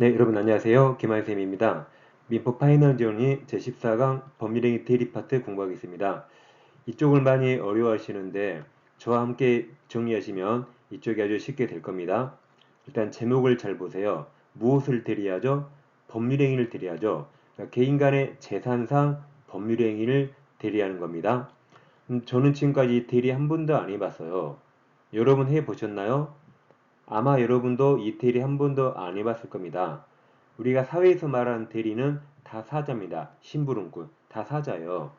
네, 여러분 안녕하세요. 김한쌤입니다. 민법 파이널 지원이 제14강 법률행위 대리 파트 공부하겠습니다. 이쪽을 많이 어려워하시는데 저와 함께 정리하시면 이쪽이 아주 쉽게 될 겁니다. 일단 제목을 잘 보세요. 무엇을 대리하죠? 법률행위를 대리하죠. 그러니까 개인 간의 재산상 법률행위를 대리하는 겁니다. 음, 저는 지금까지 대리 한 번도 안 해봤어요. 여러분 해보셨나요? 아마 여러분도 이 대리 한 번도 안 해봤을 겁니다. 우리가 사회에서 말하는 대리는 다 사자입니다. 심부름꾼, 다 사자예요.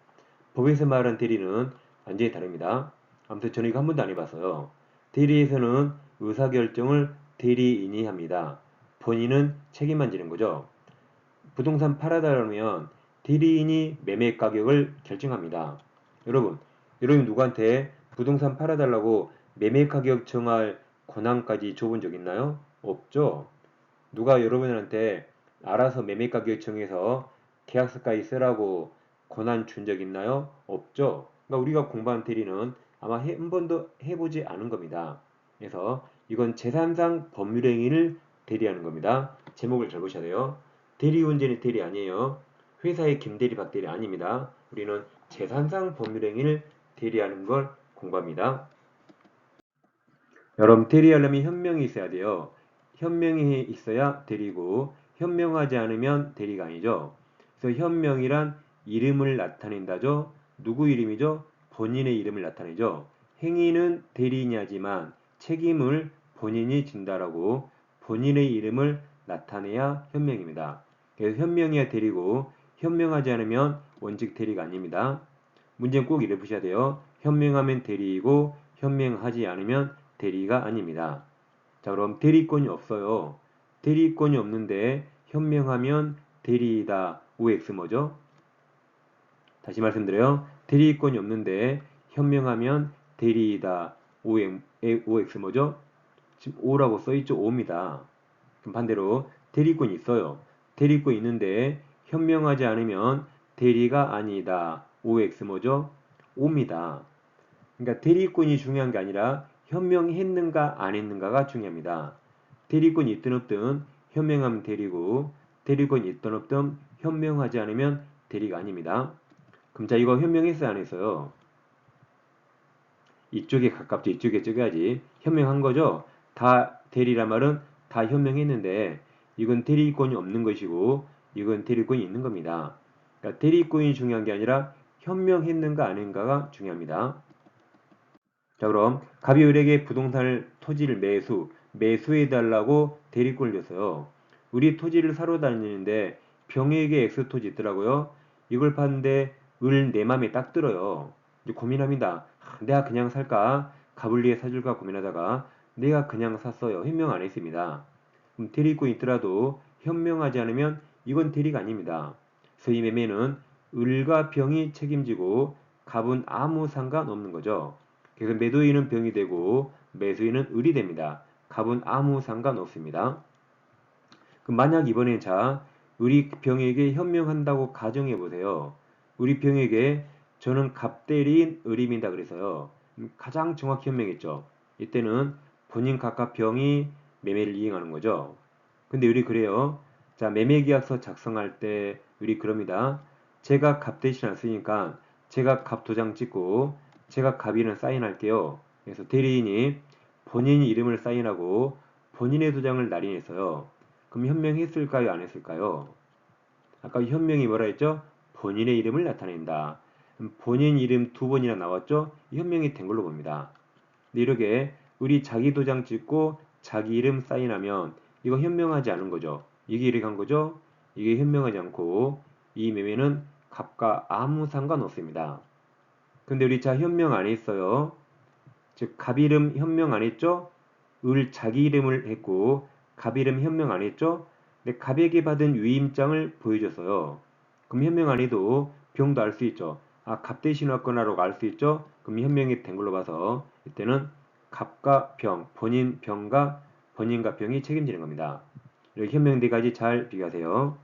법에서 말하는 대리는 완전히 다릅니다. 아무튼 저는 이거 한 번도 안 해봤어요. 대리에서는 의사결정을 대리인이 합니다. 본인은 책임만 지는 거죠. 부동산 팔아달라면 대리인이 매매 가격을 결정합니다. 여러분, 여러분 누구한테 부동산 팔아달라고 매매 가격 정할 권한까지 줘본 적 있나요? 없죠. 누가 여러분한테 알아서 매매 가격 정해서 계약서까지 쓰라고 권한 준 적 있나요? 없죠. 그러니까 우리가 공부한 대리는 아마 한 번도 해보지 않은 겁니다. 그래서 이건 재산상 법률행위를 대리하는 겁니다. 제목을 잘 보셔야 돼요. 대리운전이 대리 아니에요. 회사의 김대리 박대리 아닙니다. 우리는 재산상 법률행위를 대리하는 걸 공부합니다. 여러분 대리하려면 현명이 있어야 돼요. 현명이 있어야 대리고 현명하지 않으면 대리가 아니죠. 그래서 현명이란 이름을 나타낸다죠. 누구 이름이죠? 본인의 이름을 나타내죠. 행위는 대리인이 하지만 책임을 본인이 진다라고 본인의 이름을 나타내야 현명입니다. 그래서 현명해야 대리고 현명하지 않으면 원칙 대리가 아닙니다. 문제는 꼭 이래 보셔야 돼요. 현명하면 대리이고 현명하지 않으면 대리가 아닙니다. 자, 그럼 대리권이 없어요. 대리권이 없는데 현명하면 대리이다. OX 뭐죠? 다시 말씀드려요. 대리권이 없는데 현명하면 대리이다. OX 뭐죠? 지금 O라고 써있죠? O입니다. 그럼 반대로 대리권이 있어요. 대리권 있는데 현명하지 않으면 대리가 아니다. OX 뭐죠? O입니다. 그러니까 대리권이 중요한 게 아니라 현명했는가 안 했는가가 중요합니다. 대리권이 있든 없든 현명하면 대리고 대리권이 있든 없든 현명하지 않으면 대리가 아닙니다. 그럼 자 이거 현명했어요 안 했어요? 이쪽에 가깝죠. 이쪽에 적어야지. 현명한 거죠. 다 대리란 말은 다 현명했는데 이건 대리권이 없는 것이고 이건 대리권이 있는 겁니다. 그러니까 대리권이 중요한 게 아니라 현명했는가 아닌가가 중요합니다. 자 그럼 갑이 을에게 부동산을 토지를 매수 매수해달라고 대리권을 줬어요. 우리 토지를 사러 다니는데 병에게 X 토지 있더라고요. 이걸 봤는데 을 내 맘에 딱 들어요. 이제 고민합니다. 내가 그냥 살까? 가불리에 사줄까 고민하다가 내가 그냥 샀어요. 현명 안 했습니다. 그럼 대리권 있더라도 현명하지 않으면 이건 대리가 아닙니다. 이 매매는 을과 병이 책임지고 갑은 아무 상관없는 거죠. 그래서 매도인은 병이 되고 매수인은 을이 됩니다. 갑은 아무 상관없습니다. 그럼 만약 이번에 자 을이 병에게 현명한다고 가정해 보세요. 우리 병에게 저는 갑대리인 을입니다. 그래서요. 음, 가장 정확히 현명했죠. 이때는 본인 각각 병이 매매를 이행하는 거죠. 근데 우리 그래요. 자 매매 계약서 작성할 때 우리 그럽니다. 제가 갑 대신 안 쓰니까 제가 갑 도장 찍고 제가 갑이는 사인할게요. 그래서 대리인이 본인 이름을 사인하고 본인의 도장을 날인했어요. 그럼 현명했을까요? 안 했을까요? 아까 현명이 뭐라 했죠? 본인의 이름을 나타낸다. 본인 이름 두 번이나 나왔죠? 현명이 된 걸로 봅니다. 이렇게 우리 자기 도장 찍고 자기 이름 사인하면 이거 현명하지 않은 거죠. 이게 이렇게 한 거죠? 이게 현명하지 않고 이 매매는 값과 아무 상관없습니다. 근데 우리 자 현명 안 했어요. 즉 갑 이름 현명 안 했죠? 을 자기 이름을 했고 갑 이름 현명 안 했죠? 근데 갑에게 받은 위임장을 보여줬어요. 그럼 현명 안 해도 병도 알 수 있죠. 아, 갑 대신 왔거나라고 알 수 있죠. 그럼 현명이 된 걸로 봐서 이때는 갑과 병, 본인 병과 본인과 병이 책임지는 겁니다. 이렇게 현명 네 가지 잘 비교하세요.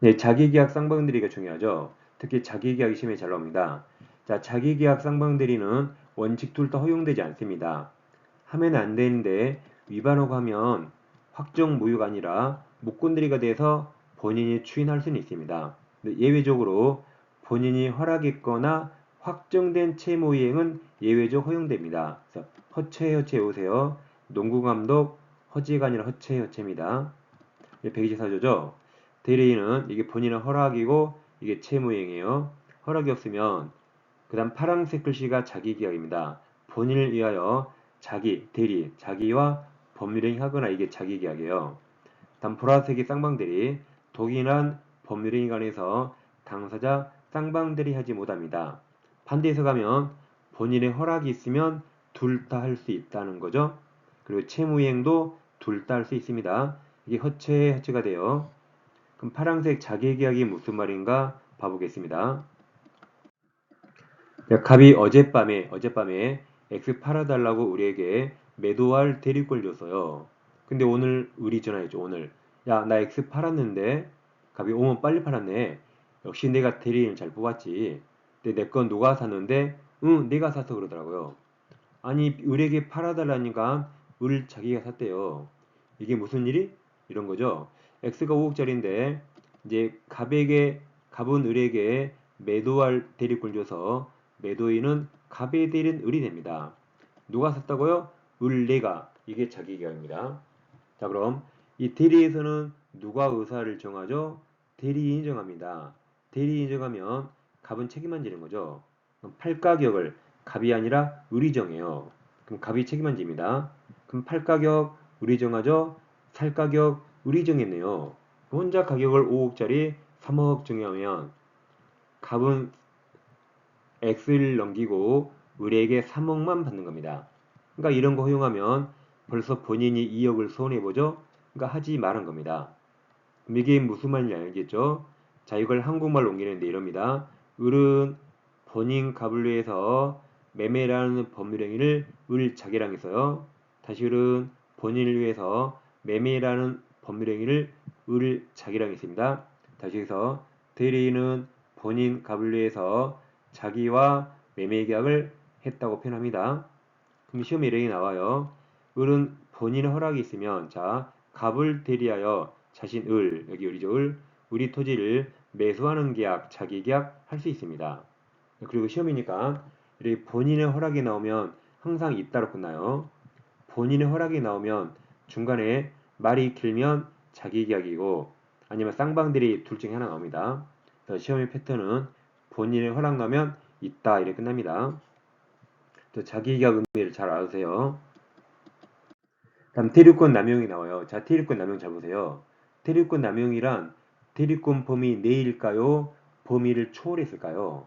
네, 자기계약 쌍방들이가 중요하죠. 특히 자기계약 시험에 잘 나옵니다. 자, 자기계약 쌍방대리는 원칙 둘 다 허용되지 않습니다. 하면 안 되는데 위반하고 하면 확정 무효가 아니라 무권대리가 돼서 본인이 추인할 수는 있습니다. 예외적으로 본인이 허락했거나 확정된 채무 이행은 예외적 허용됩니다. 그래서 허채 허채 오세요. 농구 감독 허지가 아니라 허채 허채입니다. 124조죠. 대리인은 이게 본인의 허락이고 이게 채무이행이에요. 허락이 없으면 그 다음 파란색 글씨가 자기 계약입니다. 본인을 위하여 자기, 대리, 자기와 법률행위 하거나 이게 자기 계약이에요. 다음 보라색이 쌍방대리, 독일한 법률행위 관해서 당사자 쌍방대리 하지 못합니다. 반대해서 가면 본인의 허락이 있으면 둘 다 할 수 있다는 거죠. 그리고 채무이행도 둘 다 할 수 있습니다. 이게 허체 허체가 돼요. 그럼 파란색 자기계약이 무슨 말인가 봐보겠습니다. 자, 갑이 어젯밤에 어젯밤에 X 팔아달라고 우리에게 매도할 대리권 줬어요. 근데 오늘 우리 전화했죠. 오늘 야 나 X 팔았는데 갑이 오면 빨리 팔았네. 역시 내가 대리인 잘 뽑았지. 근데 내 건 누가 샀는데 응 내가 사서 그러더라고요. 아니 우리에게 팔아달라니까 을 자기가 샀대요. 이게 무슨 일이? 이런 거죠. X가 5억짜리인데 이제 갑에게 갑은 을에게 매도할 대리권 줘서 매도인은 갑에 대린 을이 됩니다. 누가 샀다고요? 을 내가 이게 자기 계약입니다. 자 그럼 이 대리에서는 누가 의사를 정하죠? 대리인이 정합니다. 대리인이 정하면 갑은 책임만 지는 거죠. 그럼 팔가격을 갑이 아니라 을이 정해요. 그럼 갑이 책임만 집니다. 그럼 팔가격 을이 정하죠? 살가격 을이 정했네요. 혼자 가격을 5억짜리 3억 정하면 갑은 X를 넘기고 을에게 3억만 받는 겁니다. 그러니까 이런 거 허용하면 벌써 본인이 2억을 손해보죠? 그러니까 하지 말은 겁니다. 이게 무슨 말인지 알겠죠? 자, 이걸 한국말로 옮기는데 이럽니다. 을은 본인 갑을 위해서 매매라는 법률행위를 을 자기랑 했어요. 다시 을은 본인을 위해서 매매라는 법률행위를 을 자기랑 했습니다. 다시 해서 대리인은 본인 위해서 자기와 매매 계약을 했다고 표현합니다. 그럼 시험에 이렇게 나와요. 을은 본인의 허락이 있으면 자 갑을 대리하여 자신 을 여기 을이죠 을 우리 토지를 매수하는 계약 자기 계약 할 수 있습니다. 그리고 시험이니까 이렇게 본인의 허락이 나오면 항상 있다로 끝나요. 본인의 허락이 나오면 중간에 말이 길면 자기 계약이고 아니면 쌍방들이 둘 중에 하나 나옵니다. 그래서 시험의 패턴은 본인의 허락 나면 있다 이렇게 끝납니다. 또 자기 계약 의미를 잘 알으세요. 다음 대리권 남용이 나와요. 자, 대리권 남용 잘 보세요. 대리권 남용이란 대리권 범위 내일까요? 범위를 초월했을까요?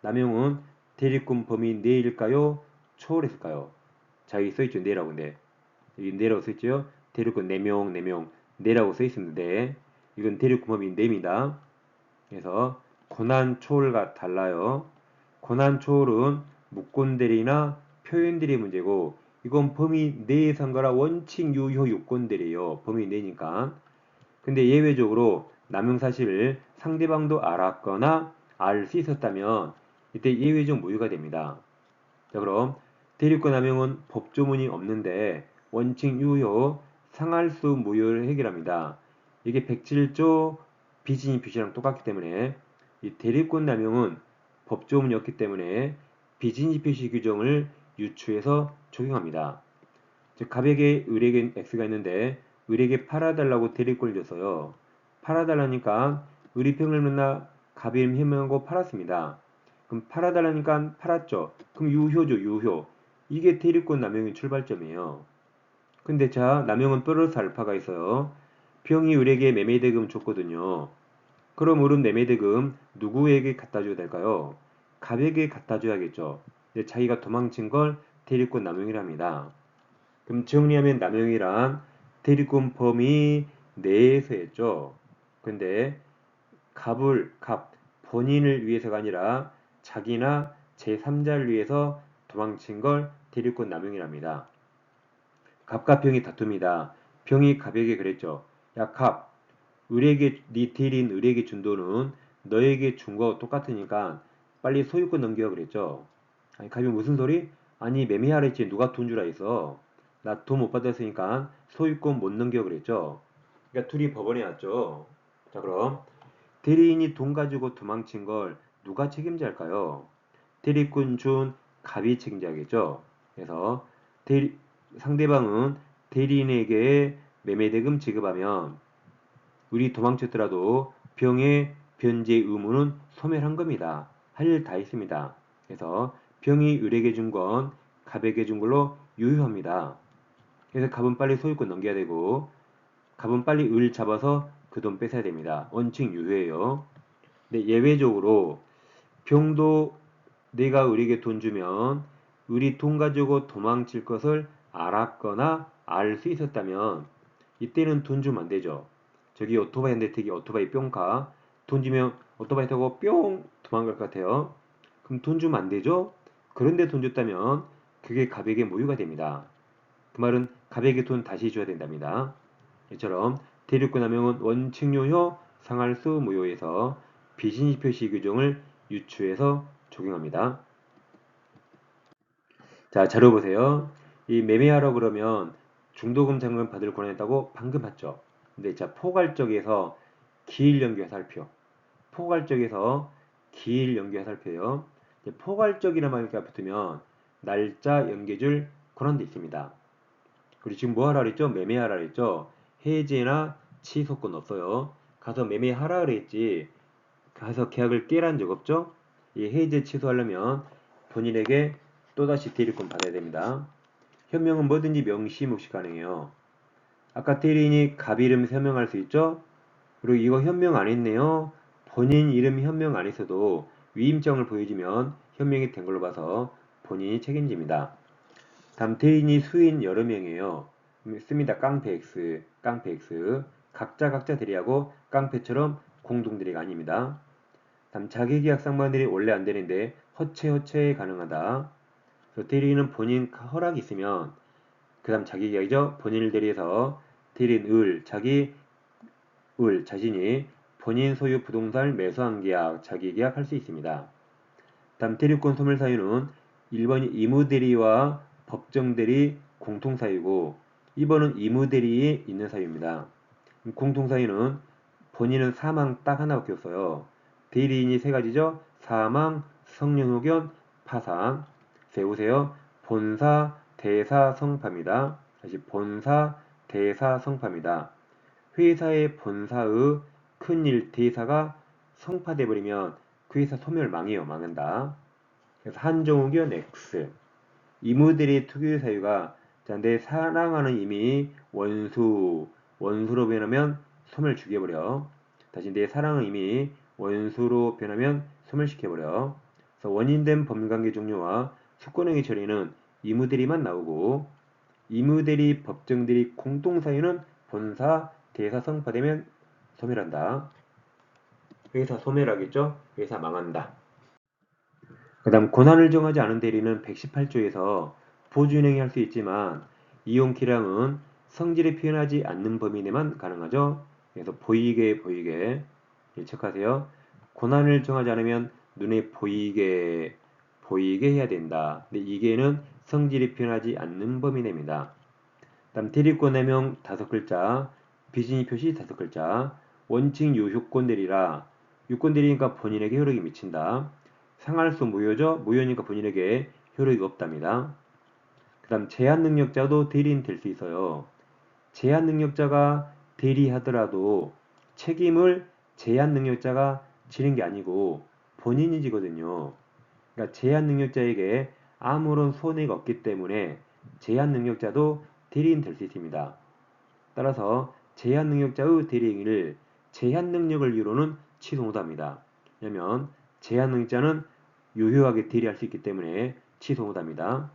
남용은 대리권 범위 내일까요? 초월했을까요? 자, 여기 써있죠. 내라고 네. 여기 내라고 써있죠. 대리권 4명, 4명, 내라고 써 있습니다. 이건 대리권 범위 내입니다. 그래서 고난 초월과 달라요. 고난 초월은 무권대리나 표현대리 문제고 이건 범위 내에 산 거라 원칙 유효 요건들이에요. 범위 내니까. 근데 예외적으로 남용 사실을 상대방도 알았거나 알 수 있었다면 이때 예외적 무효가 됩니다. 자 그럼 대리권 남용은 법조문이 없는데 원칙 유효 상할수 무효를 해결합니다. 이게 107조 비진입 표시랑 똑같기 때문에 이 대리권 남용은 법조문이 없기 때문에 표시 규정을 유추해서 적용합니다. 즉 갑에게 을에게 x가 있는데 을에게 팔아달라고 대리권을 줬어요. 팔아달라니까 을이 평을 만나 갑이 해명하고 팔았습니다. 그럼 팔아달라니까 팔았죠. 그럼 유효죠 유효. 이게 대리권 남용의 출발점이에요. 근데 자 남용은 플러스 알파가 있어요. 병이 을에게 매매대금 줬거든요. 그럼 을은 매매대금 누구에게 갖다 줘야 될까요? 갑에게 갖다 줘야겠죠. 자기가 도망친 걸 대리권 남용이랍니다. 그럼 정리하면 남용이란 대리권 범위 내에서 했죠. 근데 갑을 갑 본인을 위해서가 아니라 자기나 제3자를 위해서 도망친 걸 대리권 남용이랍니다. 갑과 병이 다툽니다. 병이 갑에게 그랬죠. 야 갑, 을에게 네 대리인 을에게 준 돈은 너에게 준 거 똑같으니까 빨리 소유권 넘겨 그랬죠. 아니 갑이 무슨 소리? 아니 매매하라 했지 누가 돈 주라 했어. 나돈 못 받았으니까 소유권 못 넘겨 그랬죠. 그러니까 둘이 법원에 왔죠. 자 그럼 대리인이 돈 가지고 도망친 걸 누가 책임질까요? 대리꾼 준 갑이 책임져야겠죠. 그래서 대리, 상대방은 대리인에게 매매대금 지급하면 우리 도망쳤더라도 병의 변제 의무는 소멸한 겁니다. 할 일다 했습니다. 그래서 병이 을에게 준건 갑에게 준 걸로 유효합니다. 그래서 갑은 빨리 소유권 넘겨야 되고 갑은 빨리 을 잡아서 그 돈 뺏어야 됩니다. 원칙 유효예요. 근데 예외적으로 병도 내가 을에게 돈 주면 을이 돈 가지고 도망칠 것을 알았거나 알 수 있었다면 이때는 돈 주면 안 되죠. 저기 오토바이 한대 태기 오토바이 뿅 가. 돈 주면 오토바이 타고 뿅 도망갈 것 같아요. 그럼 돈 주면 안 되죠? 그런데 돈 줬다면 그게 갑에게 모유가 됩니다. 그 말은 갑에게 돈 다시 줘야 된답니다. 이처럼 대륙권 남용은 원칙요효 상할수 무효에서 비신시 표시 규정을 유추해서 적용합니다. 자, 자료 보세요. 이 매매하러 그러면 중도금 잔금 받을 권한있다고 방금 봤죠. 근데 자, 포괄적에서 기일 연계 화살표. 포괄적에서 기일 연계 화살표요. 포괄적이라는 말이 붙으면 날짜 연계줄 권한도 있습니다. 그리고 지금 뭐 하라 그랬죠? 매매하라 그랬죠? 해제나 취소권 없어요. 가서 매매하라 그랬지. 가서 계약을 깨란 적 없죠? 이 해제 취소하려면 본인에게 또다시 대리권 받아야 됩니다. 현명은 뭐든지 명시 묵시 가능해요. 아까 대리인이 갑 이름 서명할 수 있죠? 그리고 이거 현명 안 했네요. 본인 이름 현명 안 했어도 위임장을 보여주면 현명이 된 걸로 봐서 본인이 책임집니다. 다음 대리인이 수인 여러 명이에요. 씁니다. 깡패 X, 깡패 X. 각자 각자 대리하고 깡패처럼 공동 대리가 아닙니다. 다음 자기계약 상반들이 원래 안 되는데 허체 허체 가능하다. 대리인은 본인 허락이 있으면 그 다음 자기계약이죠. 본인을 대리해서 대리인 을, 자기 을, 자신이 본인 소유 부동산을 매수한 계약, 자기 계약 할 수 있습니다. 다음 대리권 소멸 사유는 1번이 이무대리와 법정대리 공통사유고 2번은 이무대리에 있는 사유입니다. 공통사유는 본인은 사망 딱 하나밖에 없어요. 대리인이 세 가지죠. 사망, 성령호견, 파상. 세우세요. 본사, 대사, 성파입니다. 다시 본사, 대사, 성파입니다. 회사의 본사의 큰일 대사가 성파돼 버리면 그 회사 소멸망이에요. 망한다. 그래서 한정우견 X. 이무들의 특유의 사유가 자, 내 사랑하는 이미 원수, 원수로 변하면 소멸 죽여버려. 다시 내 사랑은 이미 원수로 변하면 소멸시켜버려. 그래서 원인된 법관계 종류와 수권행위 처리는 이무대리만 나오고 이무대리 법정대리 공동사유는 본사 대사 성파되면 소멸한다. 회사 소멸하겠죠? 회사 망한다. 그 다음 권한을 정하지 않은 대리는 118조에서 보조운행이 할 수 있지만 이용 기량은 성질에 표현하지 않는 범위 내만 가능하죠. 그래서 보이게 보이게 일척하세요. 권한을 정하지 않으면 눈에 보이게 보이게 해야 된다. 근데 이게는 성질이 표현하지 않는 범위 내입니다. 다음 대리권 해명 다섯 글자, 비진이 표시 다섯 글자, 원칙 요효권 대리라 유권 대리니까 본인에게 효력이 미친다. 상할수 무효죠? 무효니까 본인에게 효력이 없답니다. 그 다음 제한 능력자도 대리인 될 수 있어요. 제한 능력자가 대리하더라도 책임을 제한 능력자가 지는 게 아니고 본인이 지거든요. 그러니까 제한 능력자에게 아무런 손해가 없기 때문에 제한 능력자도 대리인 될 수 있습니다. 따라서 제한 능력자의 대리인을 제한 능력을 이유로는 취소 못합니다. 왜냐하면 제한 능력자는 유효하게 대리할 수 있기 때문에 취소 못합니다.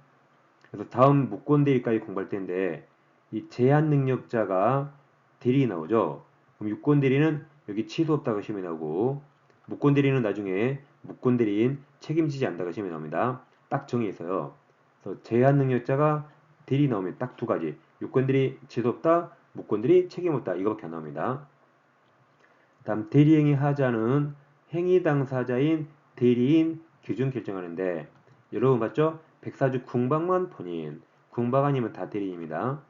그래서 다음 무권 대리까지 공부할 텐데 이 제한 능력자가 대리 나오죠. 그럼 유권 대리는 여기 취소 없다고 시험에 나오고 무권 대리는 나중에 무권 대리인 책임지지 않다고 시험에 나옵니다. 딱 정의해서요. 그래서 제한 능력자가 대리 나오면 딱 두 가지. 대리 취소 없다, 무권 대리 책임 없다 이거밖에 안 나옵니다. 다음 대리행위 하자는 행위 당사자인 대리인 기준 결정하는데 여러분 봤죠? 백사주 궁방만 본인, 궁방 아니면 다 대리입니다.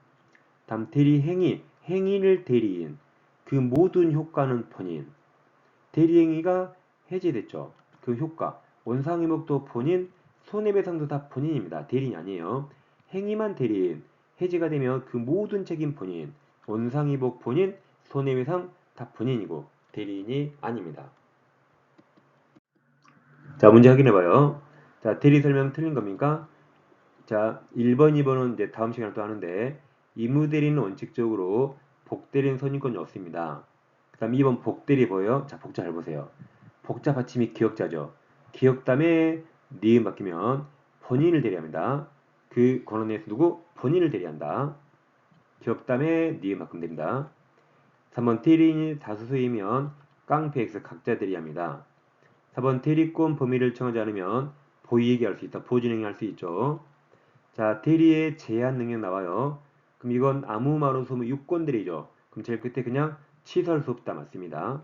다음 대리 행위, 행위를 대리인. 그 모든 효과는 본인. 대리 행위가 해제됐죠. 그 효과. 원상회복도 본인, 손해배상도 다 본인입니다. 대리인이 아니에요. 행위만 대리인. 해제가 되면 그 모든 책임 본인. 원상회복 본인, 손해배상 다 본인이고 대리인이 아닙니다. 자, 문제 확인해봐요. 자, 대리 설명 틀린 겁니까? 자, 1번, 2번은 이제 다음 시간에 또 하는데, 이무대리는 원칙적으로 복대리는 선임권이 없습니다. 그 다음 2번 복대리 보여요? 자, 복자 잘 보세요. 복자 받침이 기억자죠. 기억담에 니은 바뀌면 본인을 대리합니다. 그 권한에서 누구? 본인을 대리한다. 기억담에 니은 바꾸면 됩니다. 3번 대리인이 다수수이면 깡패 X 각자 대리합니다. 4번 대리권 범위를 정하지 않으면 보이얘기할 수 있다. 보진행위 할 수 있죠. 자, 대리의 제한 능력 나와요. 그럼 이건 아무 말 없으면 유권 대리죠. 그럼 제일 끝에 그냥 취소할 수 없다 맞습니다.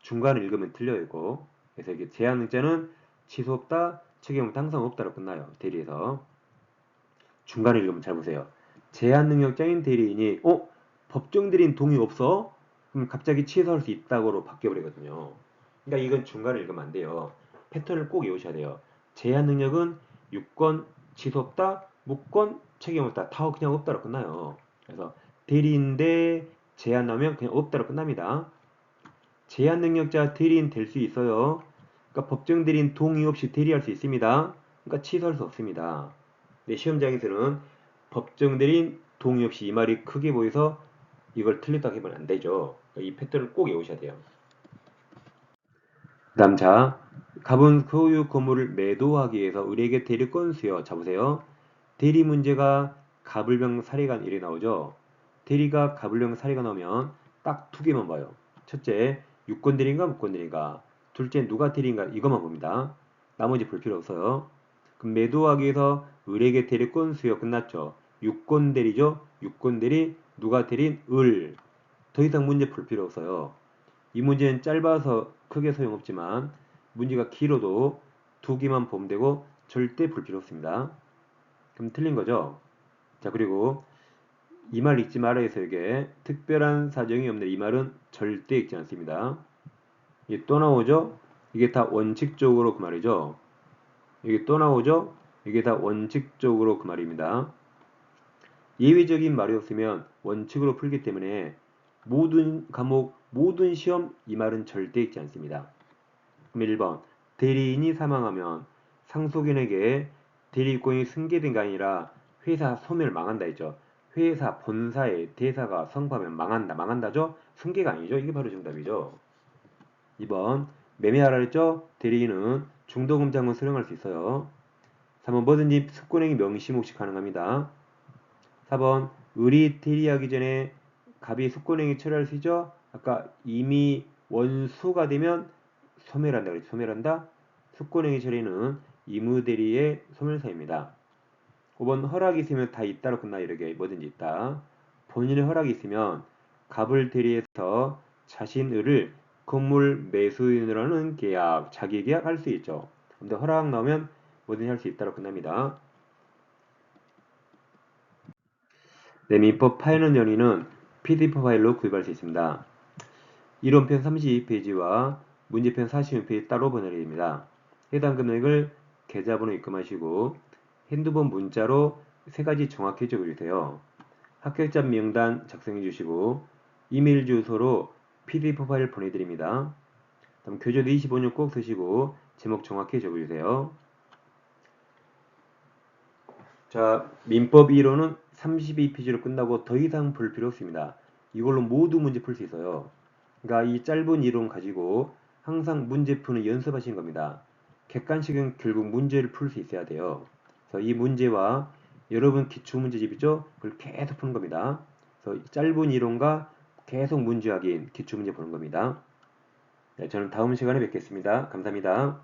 중간을 읽으면 틀려요 이거. 그래서 이게 제한 능자는 취소 없다, 책임 항상 없다로 끝나요. 대리에서. 중간을 읽으면 잘 보세요. 제한 능력자인 대리인이 어? 법정 대리인 동의 없어? 그럼 갑자기 취소할 수 있다고로 바뀌어버리거든요. 그러니까 이건 중간을 읽으면 안 돼요. 패턴을 꼭 외우셔야 돼요. 제한 능력은 유권 취소 없다, 무권 책임 없다, 다 그냥 없다로 끝나요. 그래서 대리인데 제한 나오면 그냥 없다로 끝납니다. 제한 능력자 대리인 될 수 있어요. 그러니까 법정 대리인 동의 없이 대리할 수 있습니다. 그러니까 취소할 수 없습니다. 네, 시험장에서는 법정 대리인 동의 없이 이 말이 크게 보여서 이걸 틀렸다고 해보면 안 되죠. 그러니까 이 패턴을 꼭 외우셔야 돼요. 그 다음 자, 갑은 소유 건물을 매도하기 위해서 의뢰에게 대리권 수여. 자 보세요. 대리 문제가 갑을병 사례가 일에 나오죠. 대리가 갑을병 사례가 나오면 딱 두 개만 봐요. 첫째, 유권 대리인가 무권 대리인가. 둘째, 누가 대리인가 이것만 봅니다. 나머지 볼 필요 없어요. 그럼 매도하기 위해서 의뢰에게 대리권 수여 끝났죠. 유권 대리죠. 유권 대리, 누가 대리인, 을. 더 이상 문제 풀 필요 없어요. 이 문제는 짧아서 크게 소용없지만 문제가 길어도 두 개만 보면 되고 절대 불 필요 없습니다. 그럼 틀린 거죠? 자 그리고 이 말 읽지 말아야 해서 이게 특별한 사정이 없는 이 말은 절대 읽지 않습니다. 이게 또 나오죠? 이게 다 원칙적으로 그 말이죠. 이게 또 나오죠? 이게 다 원칙적으로 그 말입니다. 예외적인 말이 없으면 원칙으로 풀기 때문에 모든 과목, 모든 시험 이 말은 절대 읽지 않습니다. 그럼 1번 대리인이 사망하면 상속인에게 대리권이 승계된 게 아니라 회사 소멸 망한다 했죠. 회사 본사의 대사가 성파면 망한다. 망한다죠? 승계가 아니죠. 이게 바로 정답이죠. 2번 매매하라 했죠? 대리인은 중도금장을 수령할 수 있어요. 3번 뭐든지 습권행위 명심 혹시 가능합니다. 4번 의리 대리하기 전에 갑이 습권행위 처리할 수 있죠? 아까 이미 원수가 되면 소멸한다 그랬죠. 소멸한다. 습권행위 처리는 이무대리의 소멸사입니다. 5번 허락이 있으면 다 있다로 끝나 이렇게 뭐든지 있다. 본인의 허락이 있으면 갑을 대리해서 자신 을 건물 매수인으로 하는 계약, 자기 계약 할 수 있죠. 근데 허락 나오면 뭐든지 할 수 있다로 끝납니다. 네, 민법 파일은 연위는 PDF 파일로 구입할 수 있습니다. 이론편 32페이지와 문제편 46페이지 따로 보내드립니다. 해당 금액을 계좌번호 입금하시고 핸드폰 문자로 세 가지 정확히 적어주세요. 합격자 명단 작성해 주시고 이메일 주소로 PDF 파일 보내드립니다. 다음 교재도 25년 꼭 쓰시고 제목 정확히 적어주세요. 자, 민법 1호는 32페이지로 끝나고 더 이상 볼 필요 없습니다. 이걸로 모두 문제 풀 수 있어요. 그러니까 이 짧은 이론 가지고 항상 문제 푸는 연습하신 겁니다. 객관식은 결국 문제를 풀 수 있어야 돼요. 그래서 이 문제와 여러분 기출 문제집 있죠? 그걸 계속 푸는 겁니다. 그래서 짧은 이론과 계속 문제 확인, 기출 문제 보는 겁니다. 네, 저는 다음 시간에 뵙겠습니다. 감사합니다.